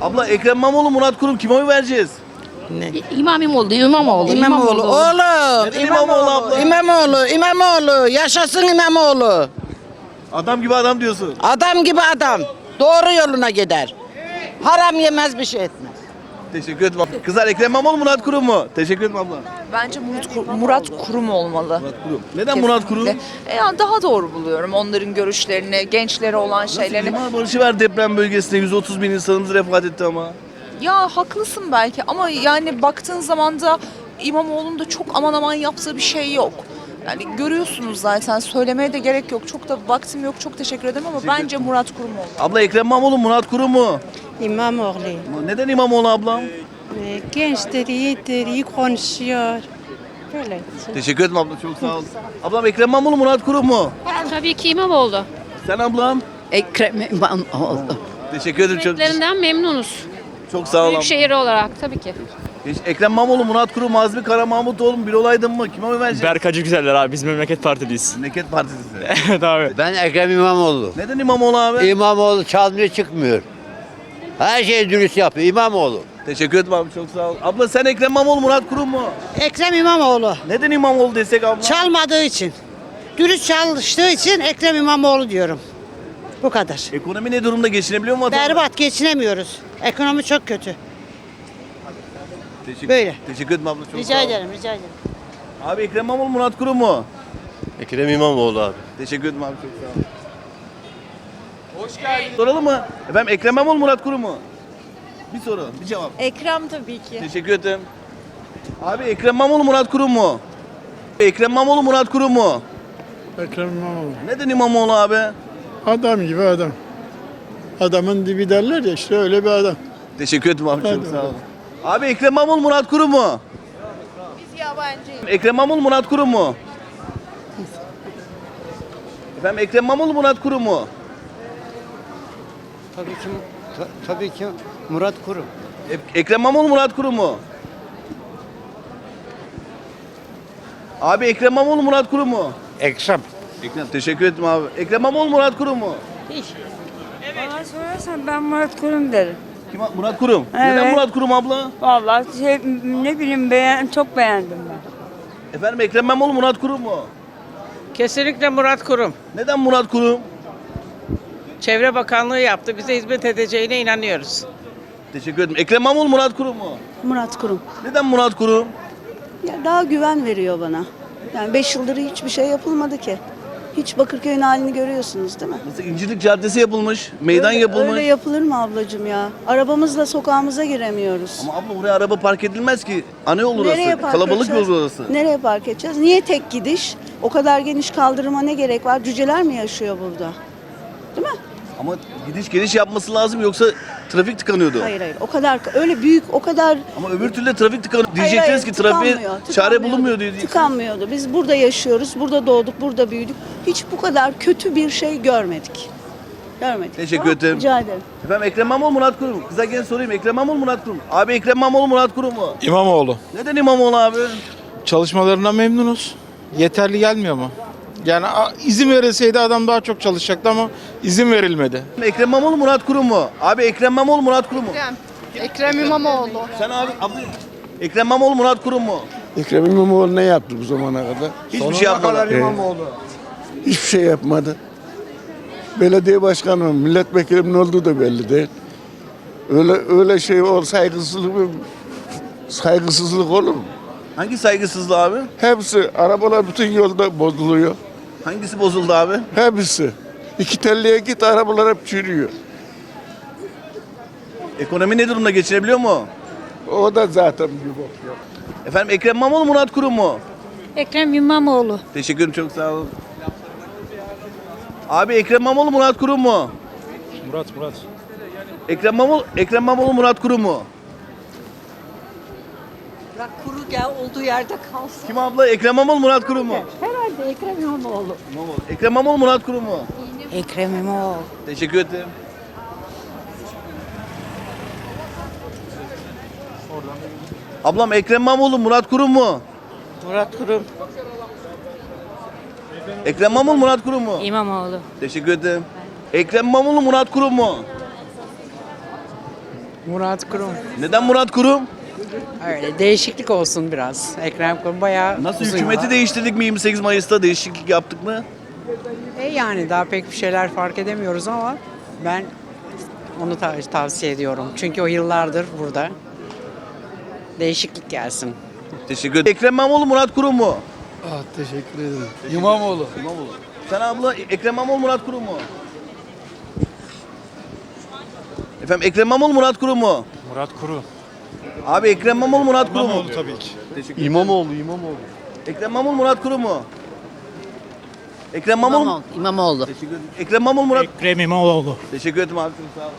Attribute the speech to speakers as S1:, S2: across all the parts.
S1: Abla Ekrem İmamoğlu, Murat Kurum kime oy vereceğiz?
S2: İmam İmamoğlu, İmamoğlu.
S3: İmamoğlu. Oğlum.
S1: Neden İmamoğlu abla?
S3: İmamoğlu. İmamoğlu. Yaşasın İmamoğlu.
S1: Adam gibi adam diyorsun.
S3: Adam gibi adam. Doğru yoluna gider. Haram yemez bir şey etmez.
S1: Teşekkür ederim. abla. Kızlar Ekrem İmamoğlu, Murat Kurum mu? Teşekkür ederim abla.
S4: Bence Murat, Kur- Murat Kurum olmalı.
S1: Murat Kurum. Neden Murat Kurum?
S4: E yani daha doğru buluyorum onların görüşlerini, gençlere olan şeylerini.
S1: imar barışı var deprem bölgesinde 130 bin insanımız vefat etti ama.
S4: Ya haklısın belki ama yani baktığın zaman da İmamoğlu'nun da çok aman aman yaptığı bir şey yok. Yani görüyorsunuz zaten söylemeye de gerek yok. Çok da vaktim yok. Çok teşekkür ederim ama bence Murat Kurum olmalı.
S1: Abla Ekrem İmamoğlu, Murat Kurum mu?
S5: İmamoğlu.
S1: Neden İmamoğlu ablam?
S5: Ee, Gençtir, iyidir, iyi konuşuyor. Böyle.
S1: Teşekkür ederim abla çok sağ ol. Ablam Ekrem İmamoğlu, Murat Kurum mu?
S2: Tabii ki İmamoğlu.
S1: Sen ablam?
S6: Ekrem İmamoğlu.
S1: Teşekkür ederim çok.
S2: Hizmetlerinden memnunuz.
S1: Çok sağ ol abla.
S2: Büyükşehir olarak tabii ki.
S1: Hiç Ekrem İmamoğlu, Murat Kurum, Azmi Kara Mahmutoğlu mu bir olaydın mı? Kime oy vereceksin?
S7: Berkacı güzeller abi biz memleket partiliyiz.
S1: Memleket Partisi.
S7: evet abi.
S8: Ben Ekrem İmamoğlu.
S1: Neden İmamoğlu abi?
S8: İmamoğlu çalmıyor çıkmıyor. Her şeyi dürüst yapıyor İmamoğlu.
S1: Teşekkür ederim abi çok sağ ol. Abla sen Ekrem İmamoğlu, Murat Kurum mu?
S3: Ekrem İmamoğlu.
S1: Neden İmamoğlu desek abla?
S3: Çalmadığı için. Dürüst çalıştığı için Ekrem İmamoğlu diyorum. Bu kadar.
S1: Ekonomi ne durumda geçinebiliyor mu vatandaş?
S3: Berbat geçinemiyoruz. Ekonomi çok kötü.
S1: Teşekkür,
S3: Böyle.
S1: Teşekkür ederim abla çok sağ
S3: Rica
S1: ol.
S3: ederim, rica ederim.
S1: Abi Ekrem İmamoğlu, Murat Kurum mu?
S8: Ekrem İmamoğlu abi.
S1: Teşekkür ederim abi çok sağ ol. Hoş geldin. Soralım mı? Efendim Ekrem İmamoğlu, Murat Kurum mu? Bir soru, bir cevap.
S4: Ekrem tabii ki.
S1: Teşekkür ederim. Abi Ekrem İmamoğlu, Murat Kurum mu? Ekrem İmamoğlu, Murat Kurum mu?
S9: Ekrem İmamoğlu.
S1: Neden İmamoğlu abi?
S9: Adam gibi adam. Adamın dibi derler ya işte öyle bir adam.
S1: Teşekkür ederim abi çok
S9: Hadi
S1: sağ ol. Abi Ekrem İmamoğlu, Murat Kurum mu?
S4: Biz yabancıyız.
S1: Ekrem İmamoğlu, Murat Kurum mu? Efendim Ekrem İmamoğlu, Murat Kurum mu?
S10: Tabii ki ta- tabii ki Murat Kurum.
S1: E- Ekrem İmamoğlu, Murat Kurum mu? Abi Ekrem İmamoğlu, Murat Kurum mu?
S8: Ekrem.
S1: Ekrem teşekkür ederim abi. Ekrem İmamoğlu, Murat Kurum mu?
S5: Bana sorarsan ben Murat Kurum derim.
S1: Kim, Murat Kurum. Neden
S5: Evet.
S1: Murat Kurum abla?
S5: Vallahi şey, ne bileyim beğen, çok beğendim ben.
S1: Efendim Ekrem İmamoğlu, Murat Kurum mu?
S3: Kesinlikle Murat Kurum.
S1: Neden Murat Kurum?
S3: Çevre Bakanlığı yaptı. Bize hizmet edeceğine inanıyoruz.
S1: Teşekkür ederim. Ekrem İmamoğlu, Murat Kurum mu?
S11: Murat Kurum.
S1: Neden Murat Kurum?
S11: Ya daha güven veriyor bana. Yani 5 yıldır hiçbir şey yapılmadı ki. Hiç Bakırköy'ün halini görüyorsunuz değil mi?
S1: Nasıl İncilik Caddesi yapılmış, meydan
S11: öyle,
S1: yapılmış.
S11: Öyle yapılır mı ablacığım ya? Arabamızla sokağımıza giremiyoruz.
S1: Ama abla oraya araba park edilmez ki. Ana yol orası.
S11: Nereye park
S1: Kalabalık
S11: edeceğiz?
S1: yol orası.
S11: Nereye park edeceğiz? Niye tek gidiş? O kadar geniş kaldırıma ne gerek var? Cüceler mi yaşıyor burada? Değil mi?
S1: Ama gidiş geliş yapması lazım yoksa trafik tıkanıyordu.
S11: Hayır hayır. O kadar öyle büyük, o kadar
S1: Ama öbür türlü de trafik tıkanıyor. Diyecektiniz
S11: hayır,
S1: ki trafiğe
S11: tıkanmıyor,
S1: çare
S11: tıkanmıyordu.
S1: bulunmuyor diye. diyeceksiniz.
S11: Tıkanmıyordu. Biz burada yaşıyoruz, burada doğduk, burada büyüdük. Hiç bu kadar kötü bir şey görmedik. Görmedik.
S1: Teşekkür
S11: Tamam,
S1: ederim.
S11: Rica ederim.
S1: Efendim Ekrem İmamoğlu Murat Kurum. Kıza gene sorayım. Ekrem İmamoğlu Murat Kurum. Abi Ekrem İmamoğlu Murat Kurum mu?
S9: İmamoğlu.
S1: Neden İmamoğlu abi?
S9: Çalışmalarından memnunuz. Yeterli gelmiyor mu? Yani izin verilseydi adam daha çok çalışacaktı ama izin verilmedi.
S1: Ekrem İmamoğlu Murat Kurum mu? Abi Ekrem İmamoğlu Murat Kurum mu?
S4: Ekrem İmamoğlu.
S1: Sen abi, abi Ekrem İmamoğlu Murat Kurum mu?
S9: Ekrem İmamoğlu ne yaptı bu zamana kadar?
S1: Hiçbir şey yapmadı.
S9: İmamoğlu. Hiçbir şey yapmadı. Belediye başkanı mı, milletvekilim ne olduğu da belli değil. Öyle öyle şey ol saygısızlık saygısızlık olur mu?
S1: Hangi saygısızlığı abi?
S9: Hepsi arabalar bütün yolda bozuluyor.
S1: Hangisi bozuldu abi?
S9: Hepsi. İki telliye git arabalar hep çürüyor.
S1: Ekonomi ne durumda geçinebiliyor mu?
S9: O da zaten bir bok yok.
S1: Efendim Ekrem İmamoğlu Murat Kurum mu?
S5: Ekrem İmamoğlu.
S1: Teşekkür ederim çok sağ olun. Abi Ekrem İmamoğlu Murat Kurum mu?
S7: Murat Murat.
S1: Ekrem İmamoğlu, Ekrem İmamoğlu Murat Kurum mu?
S6: Bırak kuru gel olduğu yerde kalsın.
S1: Kim abla? Ekrem İmamoğlu Murat Kurum mu?
S6: Herhalde Ekrem İmamoğlu.
S1: İmamoğlu. Ekrem İmamoğlu Murat Kurum mu?
S3: Ekrem İmamoğlu.
S1: Teşekkür ederim. Ablam Ekrem İmamoğlu Murat Kurum mu?
S3: Murat Kurum.
S1: Ekrem İmamoğlu Murat Kurum mu?
S5: İmamoğlu.
S1: Teşekkür ederim. Ekrem İmamoğlu Murat Kurum mu?
S12: Murat Kurum.
S1: Neden Murat Kurum?
S12: Öyle değişiklik olsun biraz. Ekrem Kurum bayağı
S1: Nasıl
S12: uzun
S1: hükümeti
S12: yıllar.
S1: değiştirdik mi 28 Mayıs'ta değişiklik yaptık mı?
S12: E yani daha pek bir şeyler fark edemiyoruz ama ben onu ta- tavsiye ediyorum. Çünkü o yıllardır burada. Değişiklik gelsin.
S1: Teşekkür ederim. Ekrem İmamoğlu Murat Kurum mu?
S13: Ah, teşekkür ederim. İmamoğlu.
S1: İmamoğlu. Sen abla Ekrem İmamoğlu Murat Kurum mu? Efendim Ekrem İmamoğlu Murat Kurum mu?
S13: Murat Kuru.
S1: Abi Ekrem İmamoğlu Murat Kurum mu?
S13: tabii ki.
S1: Teşekkür
S13: İmamoğlu, İmamoğlu.
S1: Ekrem İmamoğlu Murat Kurum mu? Ekrem İmamoğlu.
S14: İmamoğlu.
S1: Teşekkür ederim. Ekrem İmamoğlu Murat.
S13: Ekrem İmamoğlu.
S1: Teşekkür ederim abi. Sağ ol.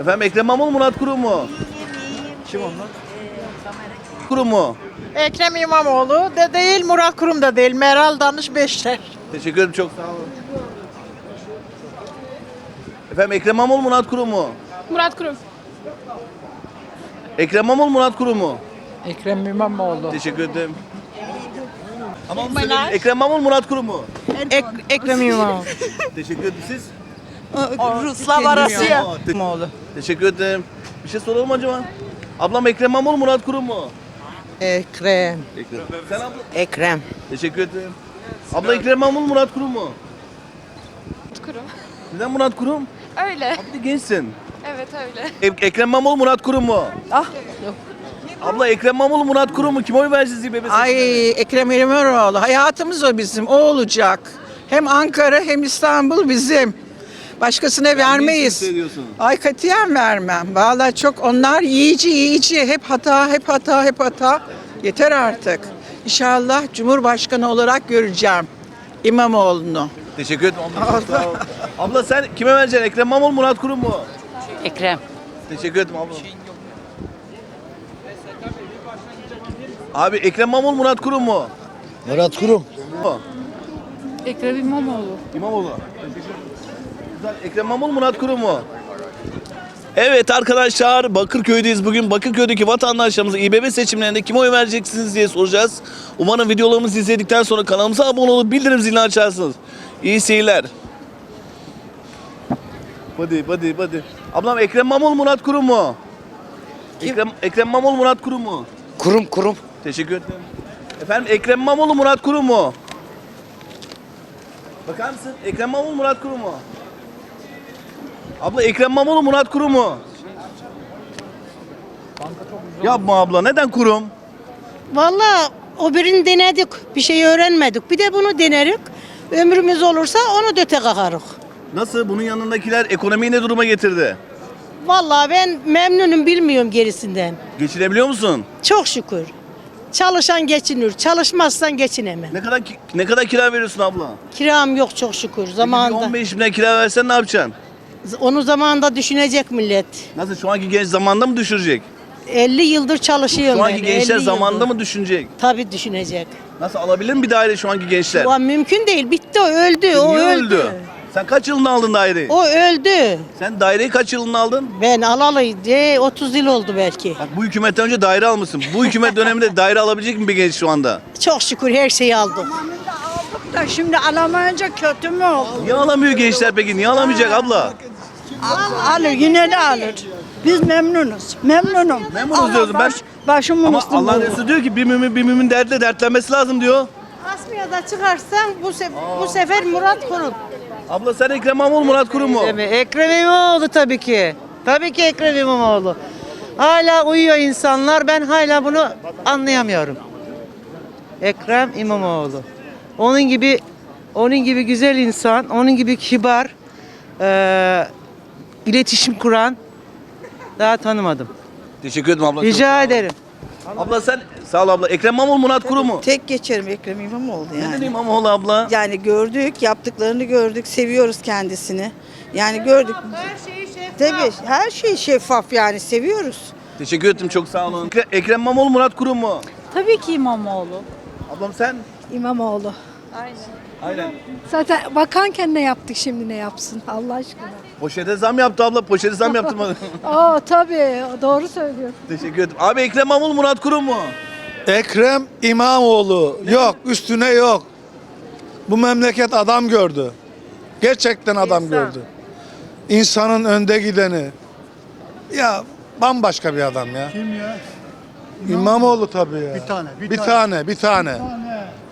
S1: Efendim Ekrem İmamoğlu Murat Kurum mu? Kim onlar? Kurum mu?
S15: Ekrem İmamoğlu da değil, Murat Kurum da değil. Meral Danış Beşler.
S1: Teşekkür ederim çok sağ olun. Efendim Ekrem İmamoğlu Murat Kurum mu?
S4: Murat Kurum.
S1: Ekrem İmamoğlu Murat Kurum mu?
S15: Ekrem İmamoğlu.
S1: Teşekkür ederim. Ama onu söyleyeyim. Ekrem İmamoğlu Murat Kurum mu?
S15: Ekrem İmamoğlu.
S1: Teşekkür ederim siz.
S15: Ruslar arası ya.
S1: Aa, te- Teşekkür ederim. Bir şey soralım mı acaba? Ablam Ekrem İmamoğlu Murat Kurum mu?
S15: Ekrem.
S1: Ekrem. Sen abla.
S15: Ekrem.
S1: Teşekkür ederim. Abla Ekrem İmamoğlu Murat Kurum mu?
S4: Kurum.
S1: Neden Murat Kurum?
S4: Öyle.
S1: Abi de gençsin.
S4: Evet öyle.
S1: E- Ekrem İmamoğlu Murat Kurum mu?
S15: Ah.
S1: Abla Ekrem İmamoğlu Murat Kurum mu? Kime oy vereceğiz diye bebesi?
S15: Ay Ekrem İmamoğlu. Hayatımız o bizim. O olacak. Hem Ankara hem İstanbul bizim. Başkasına vermeyiz. Ay katiyen vermem. Vallahi çok onlar yiyici yiyici. Hep hata, hep hata, hep hata. Yeter artık. İnşallah Cumhurbaşkanı olarak göreceğim İmamoğlu'nu.
S1: Teşekkür ederim. Abla, abla sen kime vereceksin? Ekrem İmamoğlu Murat Kurum mu?
S14: Ekrem.
S1: Teşekkür ederim abla. Abi Ekrem İmamoğlu Murat Kurum mu?
S13: Murat Kurum.
S1: Mu?
S4: Ekrem İmamoğlu.
S1: İmamoğlu. Güzel. Ekrem İmamoğlu Murat Kurum mu? Evet arkadaşlar Bakırköy'deyiz bugün. Bakırköy'deki vatandaşlarımıza İBB seçimlerinde kime oy vereceksiniz diye soracağız. Umarım videolarımızı izledikten sonra kanalımıza abone olup bildirim zilini açarsınız. İyi seyirler. Hadi hadi hadi. Ablam Ekrem İmamoğlu Murat Kurum mu? Ekrem, Ekrem İmamoğlu Murat Kurum mu?
S12: Kurum kurum.
S1: Teşekkür ederim. Efendim Ekrem İmamoğlu Murat Kurum mu? Bakar mısın? Ekrem İmamoğlu Murat Kurum mu? Abla Ekrem İmamoğlu Murat Kurum mu? Yapma abla neden kurum?
S16: Vallahi o birini denedik. Bir şey öğrenmedik. Bir de bunu denerik. Ömrümüz olursa onu döte kalkarız.
S1: Nasıl? Bunun yanındakiler ekonomiyi ne duruma getirdi?
S16: Vallahi ben memnunum bilmiyorum gerisinden.
S1: Geçinebiliyor musun?
S16: Çok şükür. Çalışan geçinir. Çalışmazsan geçinemem.
S1: Ne kadar ki- ne kadar kira veriyorsun abla?
S16: Kiram yok çok şükür zamanında.
S1: 15 bin lira kira versen ne yapacaksın?
S16: Onu zamanında düşünecek millet.
S1: Nasıl şu anki genç zamanda mı düşürecek?
S16: 50 yıldır çalışıyorum
S1: Şu
S16: ben.
S1: anki gençler
S16: 50
S1: zamanda mı düşünecek?
S16: Tabii düşünecek.
S1: Nasıl alabilir mi bir daire şu anki gençler?
S16: O an mümkün değil. Bitti o öldü. o
S1: Niye
S16: öldü.
S1: öldü? Sen kaç yılında aldın daireyi?
S16: O öldü.
S1: Sen daireyi kaç yılında aldın?
S16: Ben alalıydı 30 yıl oldu belki.
S1: Bak bu hükümetten önce daire almışsın. Bu hükümet döneminde daire alabilecek mi bir genç şu anda?
S16: Çok şükür her şeyi aldık.
S15: Da şimdi alamayınca kötü mü oldu?
S1: Niye alamıyor gençler peki? Niye alamayacak abla?
S15: Alır yine de alır. Biz memnunuz. Memnunum.
S1: Memnunuz diyorsun. Ben
S15: Başımın
S1: ama
S15: üstünde.
S1: Allah Resulü diyor ki bir mümin bir mümin dertle dertlenmesi lazım diyor.
S16: Asmaya da çıkarsan bu, sef- bu sefer Murat Kurum.
S1: Abla sen Ekrem İmamoğlu Murat Kurum mu?
S15: Ekrem İmamoğlu tabii ki. Tabii ki Ekrem İmamoğlu. Hala uyuyor insanlar. Ben hala bunu anlayamıyorum. Ekrem İmamoğlu. Onun gibi onun gibi güzel insan, onun gibi kibar, eee, iletişim kuran daha tanımadım.
S1: Teşekkür ederim abla. çok sağ
S15: Rica
S1: ol.
S15: ederim.
S1: Abla sen sağ ol abla. Ekrem İmamoğlu Murat Kurum mu?
S14: Tek geçerim Ekrem İmamoğlu
S1: Neden İmamoğlu abla?
S14: Yani gördük, yaptıklarını gördük, seviyoruz kendisini. Yani gördük.
S16: Her şeyi şeffaf.
S14: Tabii her şey şeffaf yani seviyoruz.
S1: Teşekkür ederim çok sağ olun. Ekre- Ekrem İmamoğlu Murat Kurum mu?
S17: Tabii ki İmamoğlu.
S1: Ablam sen?
S14: İmamoğlu.
S1: Aynen.
S18: Zaten bakanken ne yaptık şimdi ne yapsın Allah aşkına.
S1: Poşete zam yaptı abla. Poşete zam yaptırmadı.
S18: Aa tabii doğru söylüyorsun.
S1: Teşekkür ederim. Abi Ekrem İmamoğlu Murat Kurum mu?
S13: Ekrem İmamoğlu. Yok, üstüne yok. Bu memleket adam gördü. Gerçekten adam gördü.
S19: insanın önde gideni. Ya bambaşka bir adam ya.
S20: Kim ya?
S19: İmamoğlu tabii ya.
S20: Bir tane, bir
S19: Bir
S20: tane.
S19: tane, bir tane.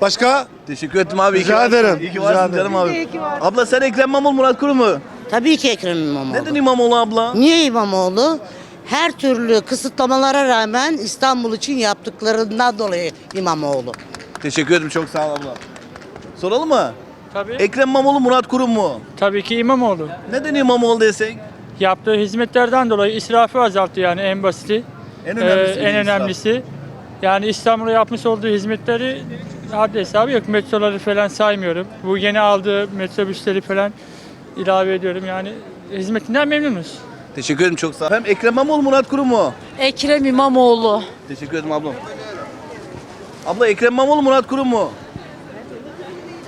S19: Başka?
S1: Teşekkür ettim abi. İyi ki
S19: Rica
S1: varsın.
S19: ederim,
S1: İyi ki
S19: rica
S1: varsın
S19: ederim.
S1: canım abi. Abla sen Ekrem İmamoğlu Murat Kurum mu?
S16: Tabii ki Ekrem İmamoğlu.
S1: Neden İmamoğlu abla?
S16: Niye İmamoğlu? Her türlü kısıtlamalara rağmen İstanbul için yaptıklarından dolayı İmamoğlu.
S1: Teşekkür ederim çok sağ ol abla. Soralım mı?
S21: Tabii.
S1: Ekrem İmamoğlu Murat Kurum mu?
S21: Tabii ki İmamoğlu.
S1: Neden İmamoğlu desek?
S21: Yaptığı hizmetlerden dolayı israfı azalttı yani en basiti.
S1: En
S21: Ee,
S1: önemlisi.
S21: en önemlisi. Yani İstanbul'a yapmış olduğu hizmetleri haddi hesabı yok. Metroları falan saymıyorum. Bu yeni aldığı metrobüsleri falan ilave ediyorum. Yani hizmetinden memnunuz.
S1: Teşekkür ederim çok sağ ol. Hem Ekrem İmamoğlu Murat Kurum mu?
S18: Ekrem İmamoğlu.
S1: Teşekkür ederim ablam. Abla Ekrem İmamoğlu Murat Kurum mu?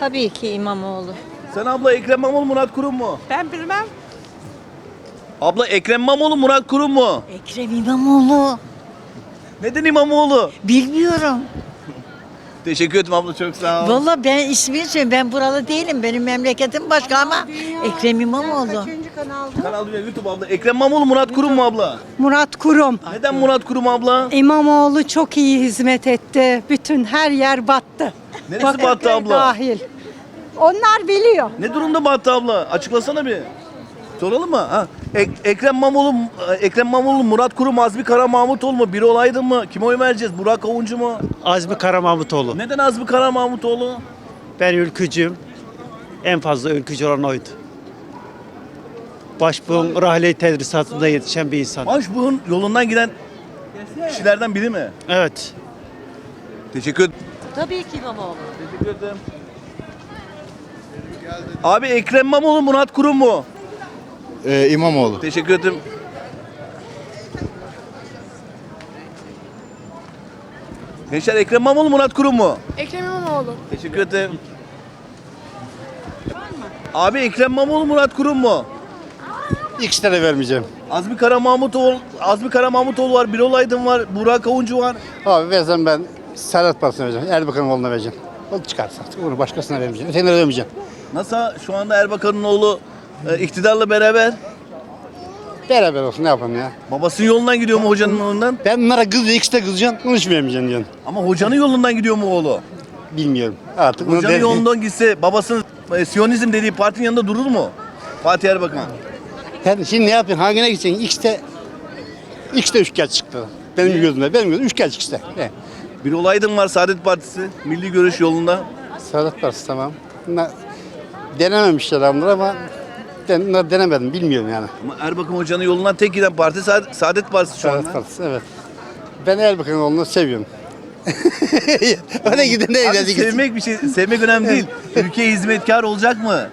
S18: Tabii ki İmamoğlu.
S1: Sen abla Ekrem İmamoğlu Murat Kurum mu?
S16: Ben bilmem.
S1: Abla Ekrem İmamoğlu Murat Kurum mu?
S16: Ekrem İmamoğlu.
S1: Neden İmamoğlu?
S16: Bilmiyorum.
S1: Teşekkür ederim abla çok sağ ol.
S16: Valla ben ismini söyleyeyim. Ben buralı değilim. Benim memleketim başka ama Ekrem İmamoğlu.
S1: Kanal Dünya YouTube abla. Ekrem İmamoğlu Murat Kurum mu abla?
S18: Murat Kurum.
S1: Neden Murat Kurum abla?
S18: İmamoğlu çok iyi hizmet etti. Bütün her yer battı.
S1: Neresi battı abla?
S18: Dahil. Onlar biliyor.
S1: Ne durumda battı abla? Açıklasana bir. Soralım mı? Ha. Ek- Ekrem İmamoğlu, Ekrem İmamoğlu, Murat Kurum, Azmi Kara Mahmutoğlu mu? Biri olaydın mı? Kime oy vereceğiz? Burak Avuncu mu?
S21: Azmi Karamahmutoğlu.
S1: Neden Azmi Kara Mahmutoğlu?
S21: Ben ülkücüyüm. En fazla ülkücü olan oydu. Başbuğun rahile tedrisatında yetişen bir insan.
S1: Başbuğ'un yolundan giden kişilerden biri mi?
S21: Evet.
S1: Teşekkür ederim.
S16: Tabii ki İmamoğlu.
S1: Teşekkür ederim. Abi Ekrem İmamoğlu, Murat Kurum mu?
S20: Ee, İmamoğlu.
S1: Teşekkür ederim. Gençler Ekrem İmamoğlu, Murat Kurum mu?
S18: Ekrem İmamoğlu.
S1: Teşekkür ederim. Abi Ekrem İmamoğlu, Murat Kurum mu?
S20: İkisine de vermeyeceğim.
S1: Azmi Kara Mahmutoğlu, Azmi Kara Mahmutoğlu var, Birol Aydın var, Burak Avuncu var.
S20: Abi versem ben Serhat Partisi'ne vereceğim. Erbakan'ın oğluna vereceğim. O çıkarsa artık onu başkasına vermeyeceğim. Ötekilere vermeyeceğim.
S1: Nasıl şu anda Erbakan'ın oğlu e, iktidarla beraber?
S20: Beraber olsun ne yapalım ya.
S1: Babasının yolundan gidiyor mu hocanın yolundan?
S20: Ben bunlara kızıyor, ikisi de kızacaksın. Vermeyeceğim diyorsun.
S1: Ama hocanın yolundan gidiyor mu oğlu?
S20: Bilmiyorum. Artık bunu
S1: Hocanın
S20: der-
S1: yolundan gitse babasının e, Siyonizm dediği partinin yanında durur mu? Fatih Erbakan.
S20: Yani şimdi ne yapıyorsun? Hangine gideceksin? İkisi de, ikisi de üçkağıt çıktı. Benim gözümde. Benim gözümde üçkağıt çıktı. Ne?
S1: Birol Aydın var Saadet Partisi. Milli Görüş yolunda.
S20: Serhat Partisi tamam. Bunlar denememişler adamlar ama ben bunları denemedim. Bilmiyorum yani.
S1: Ama Erbakan hocanın yolundan tek giden parti Sa- Saadet Partisi şu anda.
S20: Partisi evet. Ben Erbakan'ın oğlunu seviyorum. Öyle giden de
S1: Abi
S20: evlendik.
S1: sevmek bir şey, sevmek önemli değil. Ülkeye hizmetkar olacak mı?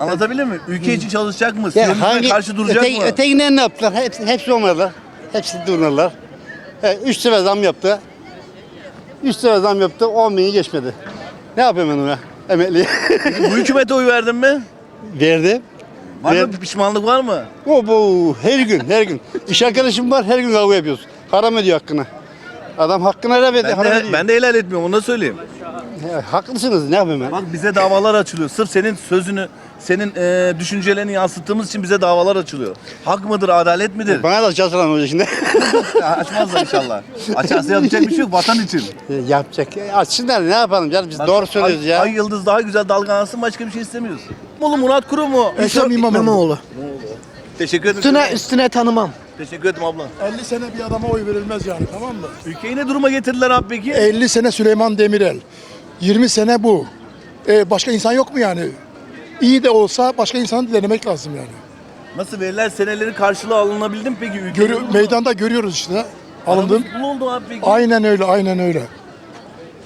S1: Anlatabildim mi? Ülke için çalışacak mı? Siyonizme karşı duracak
S20: öteki,
S1: mı?
S20: Ötekiler ne yaptılar? Hepsi, hepsi olmadılar. Hepsi. He, üç sefer zam yaptı. Üç sefer zam yaptı. 10 bini geçmedi. Ne yapayım ben ona? Emekli.
S1: Bu hükümete oy verdin mi?
S20: Verdi.
S1: Var mı pişmanlık var mı?
S20: O bu her gün her gün. İş arkadaşım var her gün kavga yapıyoruz. Haram ediyor hakkını. Adam hakkını helal ediyor.
S1: Ben
S20: haram
S1: de,
S20: ediyor.
S1: ben de helal etmiyorum onu da söyleyeyim.
S20: Ya, haklısınız ne yapayım ben?
S1: Bak bize davalar açılıyor. Sırf senin sözünü, senin e, düşüncelerini yansıttığımız için bize davalar açılıyor. Hak mıdır, adalet midir?
S20: Bana da çalsalan olacak şimdi.
S1: Açmazlar inşallah. Açarsa yapacak bir şey yok vatan için.
S20: Yapacak. Ya, Açsınlar ne yapalım canım biz doğru söylüyoruz
S1: ay,
S20: ya.
S1: Ay yıldız daha güzel dalgalansın başka bir şey istemiyoruz. Oğlum Murat Kurum mu?
S19: Ekrem İmamoğlu.
S1: Teşekkür ederim.
S19: Üstüne, üstüne tanımam.
S1: Teşekkür ederim abla.
S19: 50 sene bir adama oy verilmez yani tamam mı?
S1: Ülkeyi ne duruma getirdiler abi peki?
S19: 50 sene Süleyman Demirel. 20 sene bu. E, başka insan yok mu yani? İyi de olsa başka insanı denemek lazım yani.
S1: Nasıl verilen senelerin karşılığı alınabildi mi peki?
S19: Görü- meydanda görüyoruz işte. Alındım.
S1: Ne oldu abi peki?
S19: Aynen öyle, aynen öyle.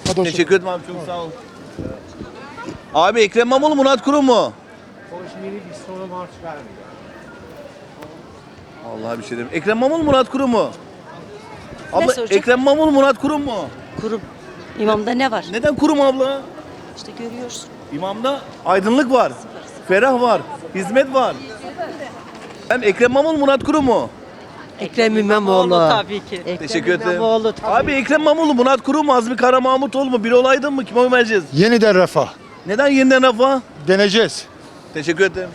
S19: Hadi hoşça-
S1: Teşekkür ederim abi çok sağ ol. Abi Ekrem İmamoğlu Murat Kurum mu? Allah bir şey demiyorum. Ekrem İmamoğlu Murat Kurum mu? Abla
S16: soracak?
S1: Ekrem İmamoğlu Murat Kurum mu?
S16: Kurum. İmamda ne var?
S1: Neden Kurum abla?
S16: İşte görüyorsun.
S1: İmamda aydınlık var. Ferah var. Hizmet var. Hem Ekrem İmamoğlu Murat Kurum mu?
S16: Ekrem İmamoğlu. tabii ki.
S1: Teşekkür ederim.
S16: İmamoğlu tabii.
S1: Abi Ekrem İmamoğlu Murat Kurum mu? Azmi Kara Mahmutoğlu mu? Bir olaydın mı? Kime oy vereceğiz?
S19: Yeniden refah.
S1: Neden yeniden rafa?
S19: Deneyeceğiz.
S1: Teşekkür ederim.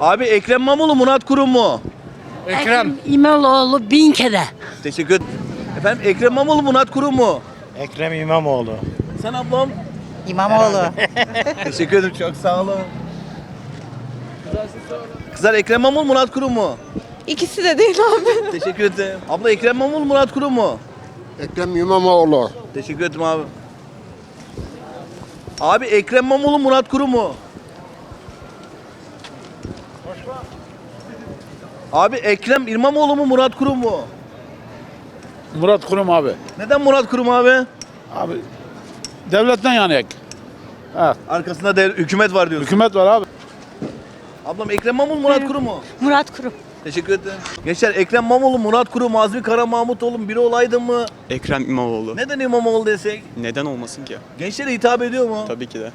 S1: Abi Ekrem İmamoğlu Murat Kurum mu?
S21: Ekrem.
S18: İmamoğlu bin kere.
S1: Teşekkür ederim. Efendim Ekrem İmamoğlu Murat Kurum mu?
S21: Ekrem İmamoğlu.
S1: Sen ablam?
S22: İmamoğlu.
S1: Teşekkür ederim çok sağ olun. Kızlar Ekrem İmamoğlu Murat Kurum mu?
S4: İkisi de değil abi.
S1: Teşekkür ederim. Abla Ekrem İmamoğlu Murat Kurum mu?
S20: Ekrem İmamoğlu.
S1: Teşekkür ederim abi. Abi Ekrem İmamoğlu Murat Kurum mu? Abi Ekrem İmamoğlu mu Murat Kurum mu?
S21: Murat Kurum abi.
S1: Neden Murat Kurum abi?
S21: Abi devletten yanayık.
S1: Arkasında dev, hükümet var diyorsun.
S21: Hükümet var abi.
S1: Ablam Ekrem İmamoğlu Murat Kurum mu?
S18: Murat Kurum.
S1: Teşekkür ederim. Gençler Ekrem İmamoğlu Murat Kurum Azmi Kara Mahmutoğlu biri olaydı mı?
S7: Ekrem İmamoğlu.
S1: Neden İmamoğlu desek?
S7: Neden olmasın ki?
S1: Gençlere hitap ediyor mu?
S7: Tabii ki de.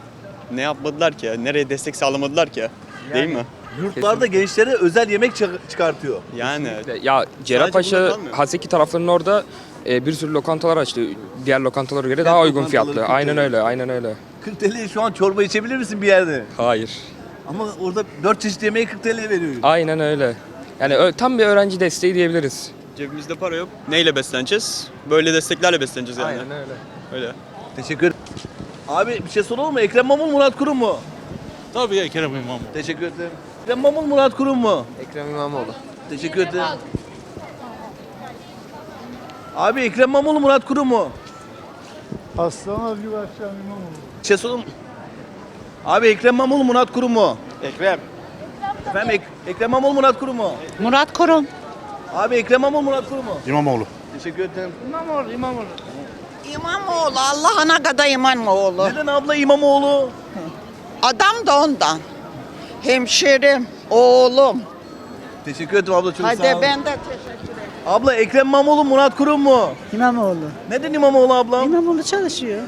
S7: Ne yapmadılar ki? Nereye destek sağlamadılar ki? Değil mi?
S1: Yurtlarda gençlere özel yemek çık- çıkartıyor.
S7: Yani.
S13: Ya Cerrahpaşa,
S7: burada kalmıyor.
S13: Haseki taraflarının orada e, bir sürü lokantalar açtı. Diğer lokantalara göre daha uygun
S1: lokantaları
S13: fiyatlı. Aynen öyle, aynen öyle.
S1: 40 TL'ye şu an çorba içebilir misin bir yerde?
S13: Hayır.
S1: Ama orada 4 çeşit yemeği 40 TL veriyor.
S13: Aynen öyle. Yani ö- tam bir öğrenci desteği diyebiliriz.
S7: Cebimizde para yok. Neyle besleneceğiz? Böyle desteklerle besleneceğiz yani.
S13: Aynen öyle.
S7: Öyle.
S1: Teşekkür Abi bir şey soralım mı? Ekrem İmamoğlu Murat Kurum mu?
S21: Tabii Ekrem İmamoğlu.
S1: Teşekkür ederim. Ekrem İmamoğlu Murat Kurum mu?
S13: Ekrem İmamoğlu.
S1: Teşekkür ederim. Abi Ekrem İmamoğlu Murat Kurum mu?
S21: Aslan Avcı Başkan İmamoğlu.
S1: Bir şey. Abi Ekrem İmamoğlu Murat Kurum mu?
S7: Ekrem.
S1: Efendim Ek- Ekrem İmamoğlu Murat Kurum mu?
S22: Murat Kurum.
S1: Abi Ekrem İmamoğlu Murat Kurum mu?
S21: İmamoğlu.
S1: Teşekkür ederim.
S22: İmamoğlu Allah'ına kadar İmamoğlu.
S1: Neden abla İmamoğlu?
S22: Adam da ondan. Hemşerim, oğlum.
S1: Teşekkür ederim abla çok
S22: Hadi
S1: sağ ol.
S22: ben de teşekkür
S1: Abla Ekrem İmamoğlu Murat Kurum mu?
S18: İmamoğlu.
S1: Neden İmamoğlu ablam?
S18: İmamoğlu çalışıyor.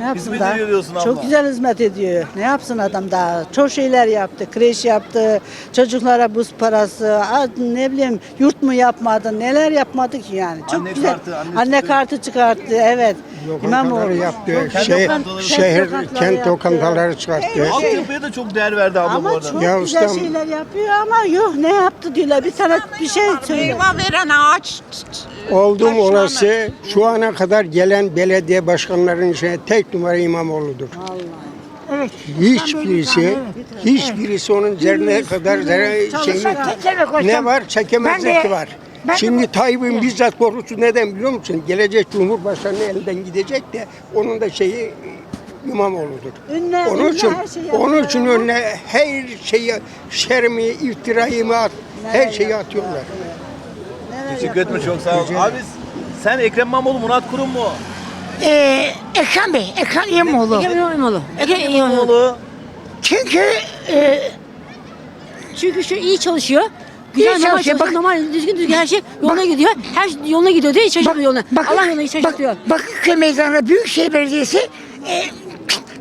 S18: Ne yapsın
S1: Hizmet
S18: daha?
S1: ediyorsun abla.
S18: Çok güzel hizmet ediyor. Ne yapsın adam daha? Çok şeyler yaptı. Kreş yaptı. Çocuklara buz parası. Ne bileyim yurt mu yapmadı? Neler yapmadı ki yani? Çok
S1: Anne
S18: güzel.
S1: kartı, anne
S18: anne
S1: çıktı.
S18: kartı çıkarttı. Evet. İmamoğlu
S19: yaptı. Şey,
S18: lokant-
S19: şehir,
S18: lokantaları
S19: kent
S18: yaptı.
S19: lokantaları çıkarttı.
S1: Altyapıya da çok değer verdi abla bu
S18: Ama
S1: arada.
S18: çok
S19: Ya
S18: güzel
S19: ustam-
S18: şeyler yapıyor ama yok ne yaptı diyorlar. Bir tane bir şey söyle.
S22: veren ağaç
S19: Oldum orası şu ana kadar gelen belediye başkanlarının içinde tek numara İmamoğlu'dur.
S18: Evet.
S19: Hiçbirisi, hiçbirisi onun zerrine kadar zerre şeyini ne var? Çekemezlik var. Şimdi Tayyip'in bizzat korkusu neden biliyor musun? Gelecek Cumhurbaşkanı elden gidecek de onun da şeyi İmamoğlu'dur.
S18: Önüne,
S19: Onun
S18: önüne
S19: için, onun için
S18: ama-
S19: önüne her şeyi, şermi, iftirayı mı at, her şeyi atıyorlar.
S1: Teşekkür ederim çok sağ ol. Abi sen Ekrem İmamoğlu Murat Kurum mu?
S22: Ee, Ekrem Bey, Ekrem İmamoğlu.
S18: İmamoğlu.
S22: Ekrem
S1: İmamoğlu.
S22: Çünkü e,
S18: Çünkü şu iyi çalışıyor. Güzel
S22: İyi
S18: normal
S22: çalışıyor,
S18: çalışıyor. Normal düzgün düzgün her şey yoluna gidiyor. Her şey yoluna gidiyor değil şaşırmıyor yoluna. Allah yoluna hiç şaşırtıyor.
S22: Bakırköy Meydanı'nda Büyükşehir Belediyesi e,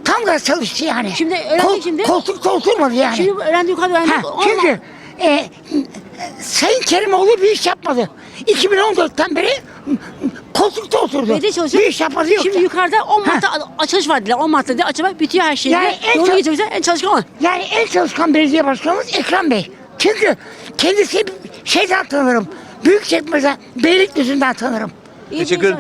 S22: tam gaz çalıştı yani.
S18: Şimdi öğrendik şimdi.
S22: Koltuk kolturmadı yani.
S18: Şimdi öğrendik yukarıda öğrendik.
S22: Ha, çünkü e, Sayın Kerimoğlu bir iş yapmadı. 2014'ten beri koltukta oturdu.
S18: Belediye çalışıyor.
S22: Bir iş yapmadı yok.
S18: Şimdi yukarıda 10 Mart'ta açılış var dediler. 10 Mart'ta dediler. Açılma bitiyor her şey.
S22: Yani en çok-
S18: gidecekse en çalışkan o.
S22: Yani en çalışkan belediye başkanımız Ekrem Bey. Çünkü kendisi şeyden tanırım. Büyükçekmece Beylikdüzü'nden tanırım.
S18: İyi
S1: Teşekkür ederim.